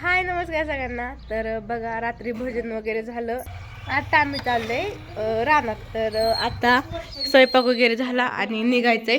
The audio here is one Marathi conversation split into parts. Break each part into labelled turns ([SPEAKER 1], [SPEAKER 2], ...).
[SPEAKER 1] हाय नमस्कार सगळ्यांना. तर बघा रात्री भोजन वगैरे झालं. आता आम्ही चाललोय रानात. तर आता स्वयंपाक वगैरे झाला आणि निघायचंय.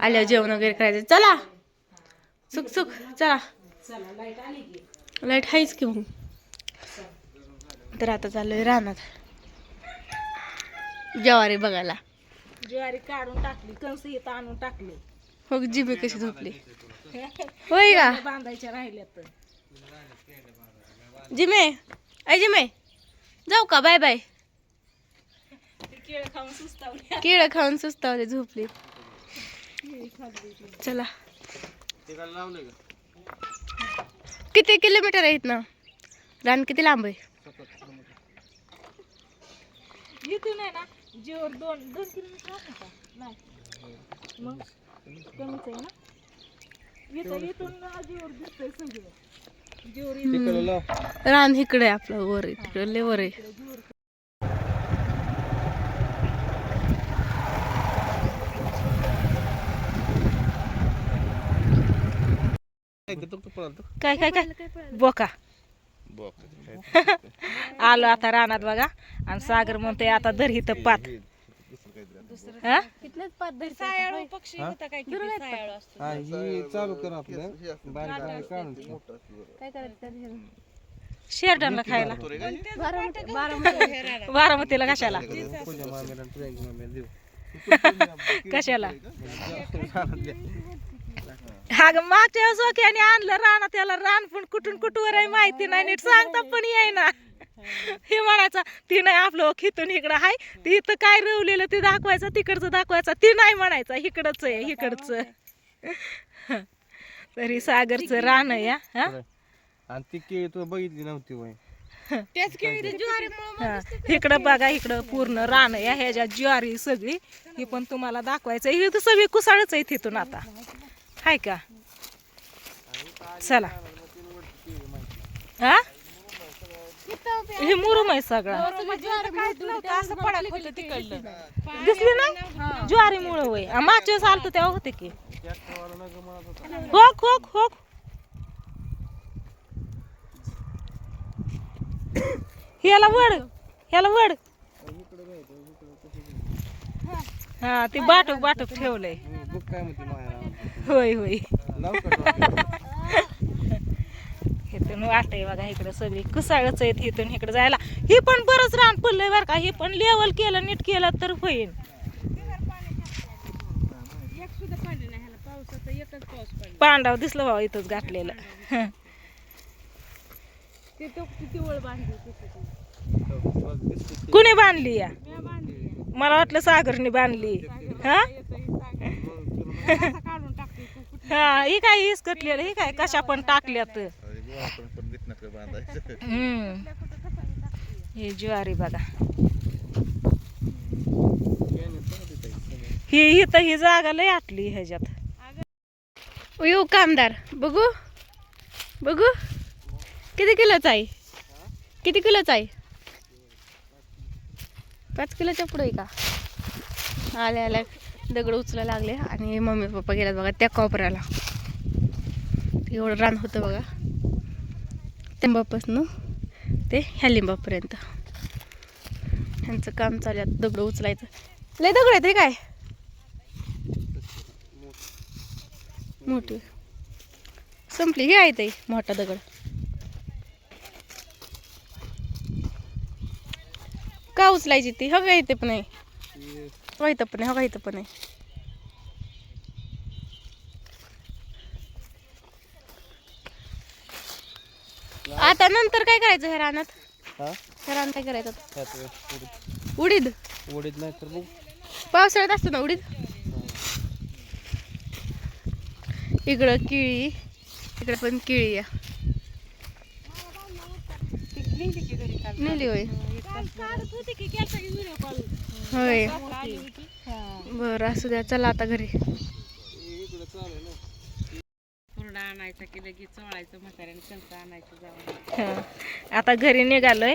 [SPEAKER 1] आल्यावर जेवण वगैरे करायचं चला! सुख सुख. चला. लाइट आहेच की मग. तर आता चाललोय रानात. ज्वारी बघायला.
[SPEAKER 2] ज्वारी काढून टाकली कंस इथं आणून टाकली.
[SPEAKER 1] हो जिबे कशी झोपली? होय का?
[SPEAKER 2] बांधायच्या राहिल्या तर
[SPEAKER 1] जिमे ऐ जिमे जाऊ का? Bye bye.
[SPEAKER 2] केळ खाऊन सुस्तावली
[SPEAKER 1] केळं खाऊन सुस्तावले झोपले. चला. किती किलोमीटर आहेत ना? रान किती लांब आहे?
[SPEAKER 2] इथून आहे ना जीवर दोन दोन किलोमीटर आहे का नाही. मग कमीच आहे ना? इथं इथून जीवर दिसतंय सगळं.
[SPEAKER 1] रान इकडे आपलं वर आहे तिकडे लय वर आहे. काय काय काय?
[SPEAKER 2] बोका. आलो आता रानात बघा. आणि सागर म्हणतोय आता धर इथं पात. हा? सायाळू पक्षी होता काय किती सायाळू असतो
[SPEAKER 3] हा ही चालू कर आपलं. बारीक बारीक काढून ठेव.
[SPEAKER 1] काय करायचं
[SPEAKER 2] शेरडांना खायला. बारामतीला. कशाला?
[SPEAKER 3] पूजा मामेला आणि प्रियंका मामेला देऊ.
[SPEAKER 2] कशाला? हा ग मागच्या वेळेस ओक्याने आणलं रानात त्याला रान पण कुठून कुठवर आहे माहिती नाही नीट सांगता पण येईना. हे म्हणायचं ती नाही आपलं खितून इकडं आहे ती इथं काय रवलेलं ते दाखवायचं तिकडचं दाखवायचं ती नाही म्हणायचं इकडंच आहे इकडचं. तरी सागरचं रान आहे हा. हा?
[SPEAKER 3] आणि ती केळी तू बघितली नव्हती वय.
[SPEAKER 2] इकडं बघा इकडं पूर्ण रान आहे ह्याच्या ज्वारी सगळी ही पण तुम्हाला दाखवायचं ही तर सगळी कुसाळच आहे तिथून आता. हाय का? चला. हा? हे मुरुम आहे सगळा. दिसली नाही ज्वारी मुळ वय मागच्या वेळेस आलतो तेव्हा होते की. होक होक होक. ह्याला वड ह्याला वड. हा ते बाटक बाटक ठेवलंय. होय होय. इथून वाट आहे बघा इकडं सगळी कुसाळच आहेत इथून इकडे जायला. ही पण बरंच रान पडलंय बरं का हे पण लेवल केलं नीट केलं तर होईल पांडाव दिसलं भाऊ इथंच गाठलेलं कुणी बांधली या? मला वाटलं सागरने बांधली. हा? हा ही काय हीच कटलेलं ही काय कशा पण टाकल्यात. हे ज्वारी बघा. ही इथं ही जागा लय आटली ह्याच्यात.
[SPEAKER 1] येऊ कामदार बघू. बघू. किती किलोच आहे? किती किलोच आहे? पाच किलोच्या पुढे आहे का? आल्या आल्या. दगड उचलायला लागले आणि मम्मी पप्पा गेल्यात बघा त्या कोपऱ्याला. एवढं रान होतं बघा. लिंबापासून ते ह्या लिंबापर्यंत. ह्यांचं काम चालू आहे दगड उचलायचं. लय दगड आहे ते काय? मोठी. संपली हे आहे ते मोठा दगड. का उचलायची ती? हो का इथे पण आहे. इथं पण आहे हो इथं पण आहे. आता नंतर काय करायचं रानात?
[SPEAKER 3] हा?
[SPEAKER 1] रानात काय करायचं
[SPEAKER 3] त्यात उडीद.
[SPEAKER 1] उडीद?
[SPEAKER 3] उडीद नाही तर बघ
[SPEAKER 1] पावसाळ्यात असतो ना उडीद? इकडं केळी इकडे पण केळी आहे नेली होय. होय. बरं असू द्या चला आता घरी
[SPEAKER 3] इकडे चालू आहे ना
[SPEAKER 2] हुरडा आणायचा की लगेच चोळायचं म्हाताऱ्याने कंच आणायचं जाऊन. आता घरी निघालोय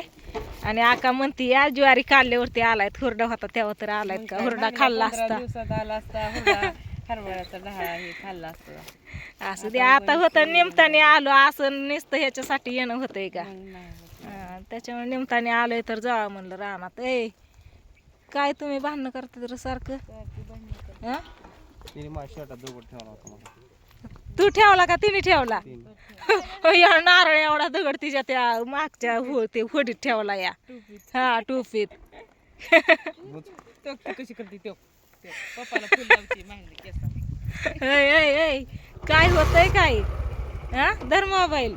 [SPEAKER 2] आणि आका म्हणती या ज्वारी काढल्यावरती आलाय हुरडा होता तेव्हा तर आलाय का? हुरडा खाल्ला असता.
[SPEAKER 4] दिवसात आला असता हुरडा हरभऱ्याचा ढाळा हे खाल्ला असतो.
[SPEAKER 2] असं ते आता होतं निमताने आलो असं नुसतं ह्याच्यासाठी येणं होतंय का? हा, त्याच्यामुळे निमताने आलोय तर जावा म्हणलं रानात. ए काय तुम्ही भांडणं करता तर सारखं? हा?
[SPEAKER 3] तिने माझ्या शर्टात ठेवला होता मला.
[SPEAKER 2] तू ठेवला का तिने ठेवला? या नारळ एवढा दगड तिच्या त्या मागच्या हो ते होडीत ठेवला या. हा टोपीत.
[SPEAKER 4] कशी करते तो?
[SPEAKER 2] काय होतंय काय? हा? धर मोबाईल.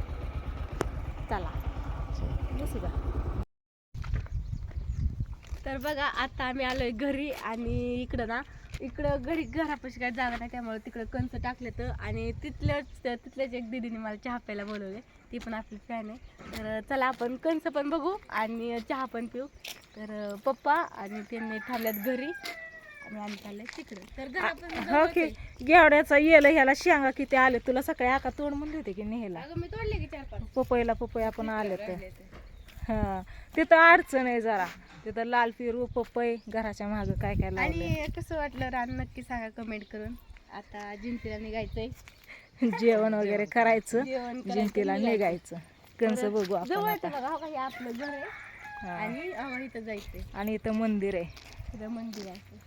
[SPEAKER 2] चला.
[SPEAKER 1] तर बघा आता आम्ही आलोय घरी आणि इकडं ना इकडं घरी घरापाशी काय जागा नाही त्यामुळे तिकडं कंच टाकले तर आणि तिथल्याच तिथल्याच एक दिदीने मला चहा प्यायला बोलवले. ती पण आपली फॅन आहे. तर चला आपण कंच पण बघू आणि चहा पण पिऊ. तर पप्पा आणि त्यांनी थांबल्यात घरी. आणि आम्ही चाललंय तिकडे. तर घरापासून
[SPEAKER 2] हो की. गेवड्याचा येलं ह्याला शेंगा किती आले? तुला सकाळी आका तोड म्हणले होते की नेहला
[SPEAKER 1] अगं मी तोडले की चार पाच
[SPEAKER 2] पपईला पपई आपण आले तर हा. तिथं अडचण आहे जरा. तिथं लाल पिरू पपई घराच्या माग काय काय लावलंय.
[SPEAKER 1] आणि कसं वाटलं रान नक्की सांगा कमेंट करून. आता जिंतीला निघायचंय.
[SPEAKER 2] जेवण वगैरे करायचं
[SPEAKER 1] जेवण करायचं,
[SPEAKER 2] जिंतीला
[SPEAKER 1] निघायचं.
[SPEAKER 2] कंस बघू आपण
[SPEAKER 1] जवळ
[SPEAKER 2] आता.
[SPEAKER 1] बघा हो का हे आपलं घर आहे.
[SPEAKER 2] हा.
[SPEAKER 1] आणि आम्हाला इथं जायचंय.
[SPEAKER 2] आणि इथं मंदिर आहे.
[SPEAKER 1] इथं मंदिर आहे.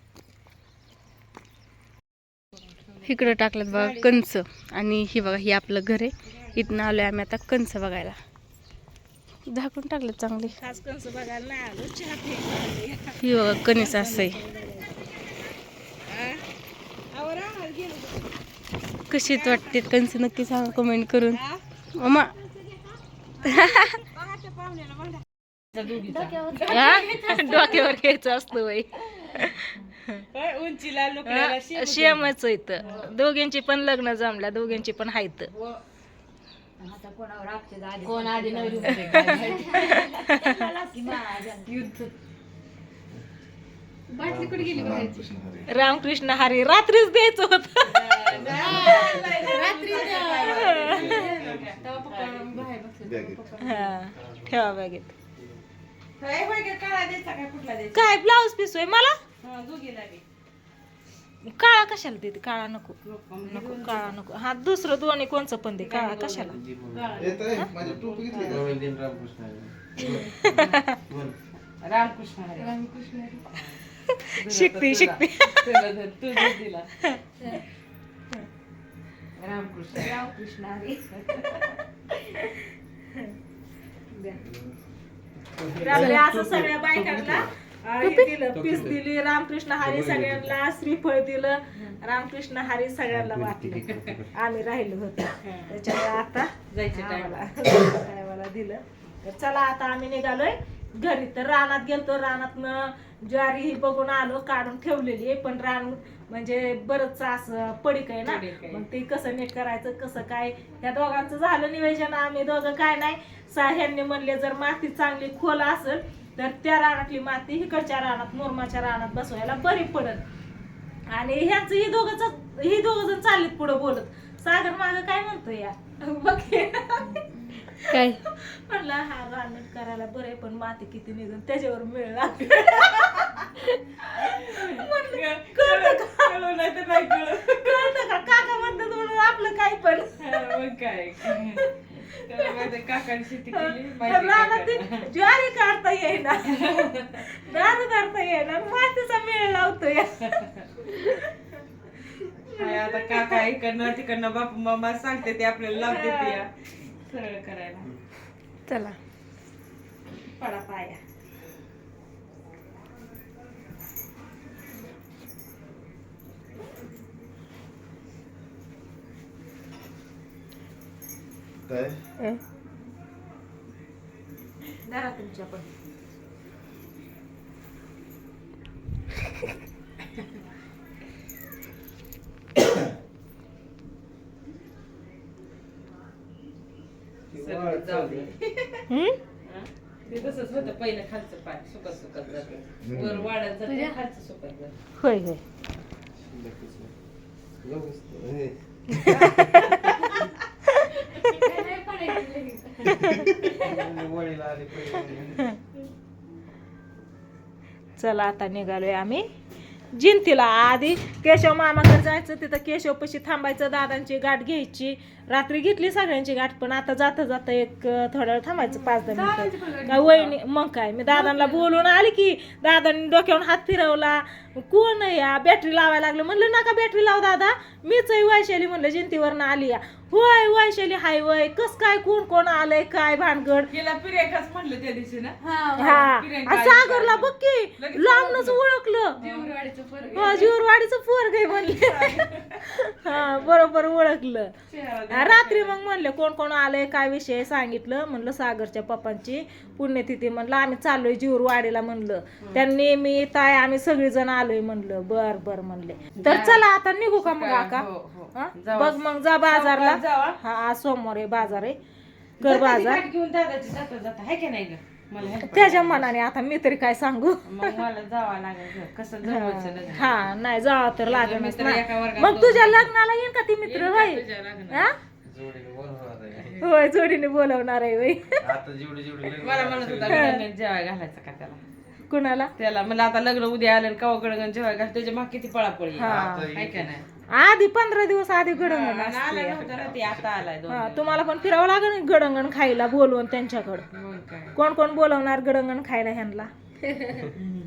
[SPEAKER 1] इकडं टाकलं बघा कंच आणि ही बघा ही आपलं घर आहे. इथनं आलोय आम्ही आता कंच बघायला. झाकून टाकलं चांगली. ही बघा कणीस असं कशीच वाटते कंच नक्की सांगा कमेंट करून. मामा?
[SPEAKER 2] डोक्यावर घ्यायचं असतं वय
[SPEAKER 4] उंचीला
[SPEAKER 2] शेमच इथं. दोघींची पण लग्न जमल्या दोघींची पण हायत.
[SPEAKER 4] कोण आधी नवरी
[SPEAKER 2] रामकृष्ण हरी. रात्रीच द्यायचं होत. ठेवा बॅगेत. काय ब्लाऊज पीस होय मला? काळा कशाला देते? काळा नको. नको काळा नको. हा दुसरं दोन्ही कोणचं पण दे. काळा कशाला? शिकते शिकते.
[SPEAKER 4] रामकृष्ण. रामकृष्ण.
[SPEAKER 2] असं सगळ्या बायकांना हे दिलं पीस दिली. रामकृष्ण हरी सगळ्यांना श्रीफळ दिलं. रामकृष्ण हरी सगळ्यांना वाटलं. आम्ही राहिलो होतो. त्याच्यामुळे आता टायमाला दिलं. तर चला आता आम्ही निघालोय. घरी तर रानात गेलतो. रानातनं ज्वारी ही बघून आलो काढून ठेवलेली आहे. पण रान म्हणजे बरंच असं पडीक आहे ना. मग ते कसं नीट करायचं कसं काय? या दोघांचं झालं निवेदन आम्ही दोघं काय नाही. सा ह्यांनी म्हणले जर माती चांगली खोल असेल तर त्या रानातली माती इकडच्या रानात मुरमाच्या रानात बसवायला बरी पडत. आणि ह्यांचं ही दोघंच ही दोघं जण चाललीत पुढं बोलत. सागर माग काय म्हणतो या? बघ हे.
[SPEAKER 1] काय?
[SPEAKER 2] म्हणलं हा रानट करायला बरं आहे पण माती किती निघून त्याच्यावर मिळ लागली. का?
[SPEAKER 4] नाही तर नाही कळत.
[SPEAKER 2] कळतं का? काका म्हणतात म्हणून आपलं काय पण.
[SPEAKER 4] काय? त्याला माहिती काकाने शेती केली माहिती
[SPEAKER 2] रानात
[SPEAKER 4] काकाला.
[SPEAKER 2] ती ज्वारी काढता येईना. दारू काढता येईना. मातीचा मेळ लावतो या
[SPEAKER 4] काय आता काका इकडनं तिकडनं बापू मामा सांगते ते आपल्याला लावते ते. या सरळ करायला.
[SPEAKER 1] चला.
[SPEAKER 2] पडा पाया.
[SPEAKER 3] काय?
[SPEAKER 1] हं.
[SPEAKER 2] धरा तुमच्या पण.
[SPEAKER 4] जाऊ दे
[SPEAKER 1] हं?
[SPEAKER 4] ते तसंच होतं पहिलं खालचं पाय सुकत सुकत जातं. वर वाढत जाते खालचं सुकत जातं.
[SPEAKER 2] होय होय
[SPEAKER 3] वडील आले पहिले.
[SPEAKER 2] चला आता निघालोय आम्ही. जिंतीला आधी. केशव मामाकडे जायचं तिथं केशव पशी थांबायचं दादांची गाठ घ्यायची. रात्री घेतली सगळ्यांची गाठ पण आता जाता जाता एक अं, थोडा वेळ थांबायचं पाच दहा मिनिटं. काय वहिनी मग काय? मी दादांना बोलून आली की दादांनी डोक्यावर हात फिरवला. कोण या? बॅटरी लावायला लागलं. म्हणलं नका बॅटरी लाव दादा. मीच वैशाली. म्हणलं जयंतीवरनं आली या. होय वैशाली हाय वय कस काय कोण कोण आलंय काय भानगड?
[SPEAKER 4] तिला पिरेकाच म्हणलं त्या दिवशी ना.
[SPEAKER 2] हा आणि सागरला बघ की लांबनच ओळखलं.
[SPEAKER 1] जीवरवाडीचं पोरगं.
[SPEAKER 2] हो, जीवरवाडीचं पोरग आहे म्हणले. हा बरोबर ओळखलं. रात्री मग म्हणले कोण कोण आलंय काय विषय सांगितलं. म्हणलं सागरच्या पप्पांची पुण्यतिथी म्हणलं. आम्ही चाललोय जीवरवाडीला म्हणलं. त्यांनी मी ताय आम्ही सगळेजण आलोय म्हणलं. बर बर म्हणले. तर चला आता निघू का मग आका
[SPEAKER 4] हो, हो.
[SPEAKER 2] हा? बघ मग जा बाजारला.
[SPEAKER 4] जावा.
[SPEAKER 2] हा आज सोमवार आहे बाजार आहे. कर बाजार.
[SPEAKER 4] घेऊन दादाची जाता जाता. हाय का नाही ग? मला help
[SPEAKER 2] त्याच्या मनाने आता मी तरी काय सांगू?
[SPEAKER 4] मग मला जावं लागेल ग. कसं जमवायचं लग्न?
[SPEAKER 2] हा नाही जावा तर लागेल
[SPEAKER 4] मित्र एका वर्गात
[SPEAKER 2] मग तुझ्या लग्नाला येईन का ती मित्र होय?
[SPEAKER 4] तुझ्या.
[SPEAKER 2] हा?
[SPEAKER 3] जोडीने बोलवणार आहे.
[SPEAKER 2] होय जोडीने बोलवणार आहे होय.
[SPEAKER 3] आता जेवढे जेवढे लग्न
[SPEAKER 4] मला म्हणत होता जेवाय घालायचं का त्याला?
[SPEAKER 2] कुणाला?
[SPEAKER 4] त्याला मला आता लग्न उद्या आलं कवा घाल त्याच्या माग किती पळापळी
[SPEAKER 2] हा.
[SPEAKER 4] हाय का नाही?
[SPEAKER 2] आधी पंधरा दिवस आधी गडंगण
[SPEAKER 4] आणि आला नव्हता ना ते आता आलाय दोन
[SPEAKER 2] हा तुम्हाला पण फिरावं लागेल गडंगण खायला बोलवून त्यांच्याकडं.
[SPEAKER 4] मग काय?
[SPEAKER 2] कोण कोण बोलवणार गडंगण खायला ह्यांना?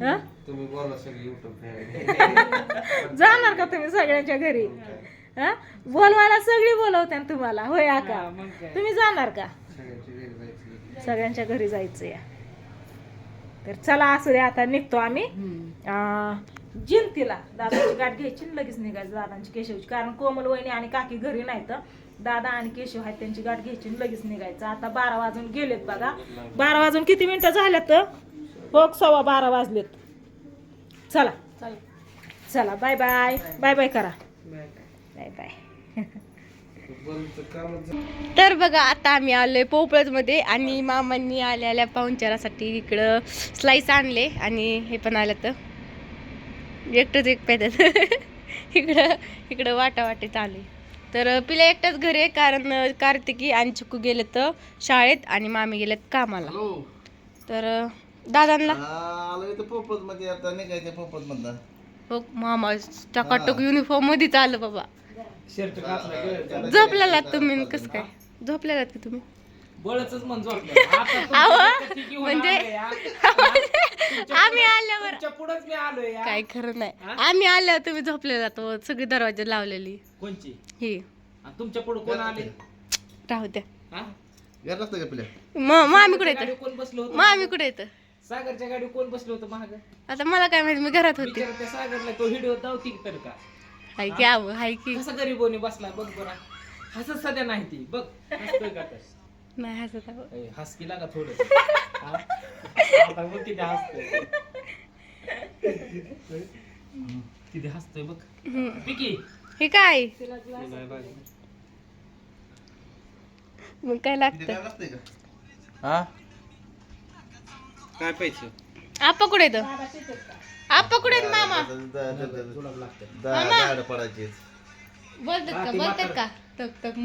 [SPEAKER 2] हा?
[SPEAKER 3] तुम्ही बोला सगळे युट्यूब
[SPEAKER 2] जाणार का तुम्ही सगळ्यांच्या घरी? हा? बोलवायला सगळी बोलवत्या तुम्हाला. होय आका?
[SPEAKER 4] हा, मग काय?
[SPEAKER 2] तुम्ही जाणार का?
[SPEAKER 3] सगळ्यांची घरी जायची.
[SPEAKER 2] सगळ्यांच्या घरी जायचं या तर चला असू दे आता निघतो आम्ही. जिंतीला दादाची गाठ घ्यायची आणि लगेच निघायचं दादांची केशवची. कारण कोमल वहिनी आणि काकी घरी नाही तर दादा आणि केशव आहेत त्यांची गाठ घ्यायची आणि लगेच निघायचं. आता बारा वाजून गेलेत बघा. बारा वाजून किती मिनिटं झाल्यात? तर हो सव्वा बारा वाजलेत. चला. चला बाय बाय. बाय बाय करा. Bye bye.
[SPEAKER 1] तर बघा आता आम्ही आलोय पोपळमध्ये आणि मामांनी आल्या आल्या पाहुणचारासाठी इकडं स्लाईस आणले आणि हे पण आलं तर. एकटंच एक पाहिजे इकडं इकडं वाटावाटी चालू आहे. तर पिला एकटाच घर आहे कारण कार्तिकी आणि चिकू गेले तर शाळेत आणि मामी गेलेत कामाला. तर दादांना?
[SPEAKER 3] आलो इथं पोपत मध्ये आता निघायचं पोपत मधनं
[SPEAKER 1] हो मामा टकाटक युनिफॉर्म मध्येच आलं बाबा.
[SPEAKER 3] शर्ट
[SPEAKER 1] झोपलेला तुम्ही कसं काय? झोपलेलात की तुम्ही?
[SPEAKER 5] बळच म्हण झोपलं. आता तुमच्या
[SPEAKER 1] अहो,
[SPEAKER 5] डोक्यात ठीक होऊन
[SPEAKER 1] म्हणजे
[SPEAKER 5] आलंय या.
[SPEAKER 1] आम्ही आल्यावर
[SPEAKER 5] तुमच्या पुढंच मी आलोय या.
[SPEAKER 1] काय खरं नाही. आम्ही आल्यावर तुम्ही झोपलेला तो सगळी दरवाजा लावलेली.
[SPEAKER 5] कोणची?
[SPEAKER 1] ही.
[SPEAKER 5] आणि तुमच्यापुढे कोण आले?
[SPEAKER 1] राहू द्या.
[SPEAKER 5] हा?
[SPEAKER 3] घर लागतं का पिल्या
[SPEAKER 1] मग मामी कुठे
[SPEAKER 5] गाडी
[SPEAKER 1] येतं?
[SPEAKER 5] कोण बसलो होतं
[SPEAKER 1] मामी कुठे येतं?
[SPEAKER 5] सागरच्या गाडी कोण बसलो होतं महाग
[SPEAKER 1] आता मला काय माहिती मी घरात होते.
[SPEAKER 5] त्या सागरला तो हिडिओ दावती तर का?
[SPEAKER 1] हाय की आव हाय की.
[SPEAKER 5] कसा गरीबोनी बसला बघ बरा. हसत सध्या नाही ती बघ. हसतोय का तर?
[SPEAKER 1] नाही हसत आहो.
[SPEAKER 5] ए, हस की लागा थोडं. हा? आता बघ किती हसतोय. किती हसतोय बघ.
[SPEAKER 1] हम्म.
[SPEAKER 5] पिकी.
[SPEAKER 1] हे काय? मग काय लागतं?
[SPEAKER 3] हा? काय पैसे?
[SPEAKER 1] आप्पा कुठे येतं आप्पा कुठे आहेत मामा
[SPEAKER 3] दहा पडायचे
[SPEAKER 1] बोलतात का बोलतात का तक तक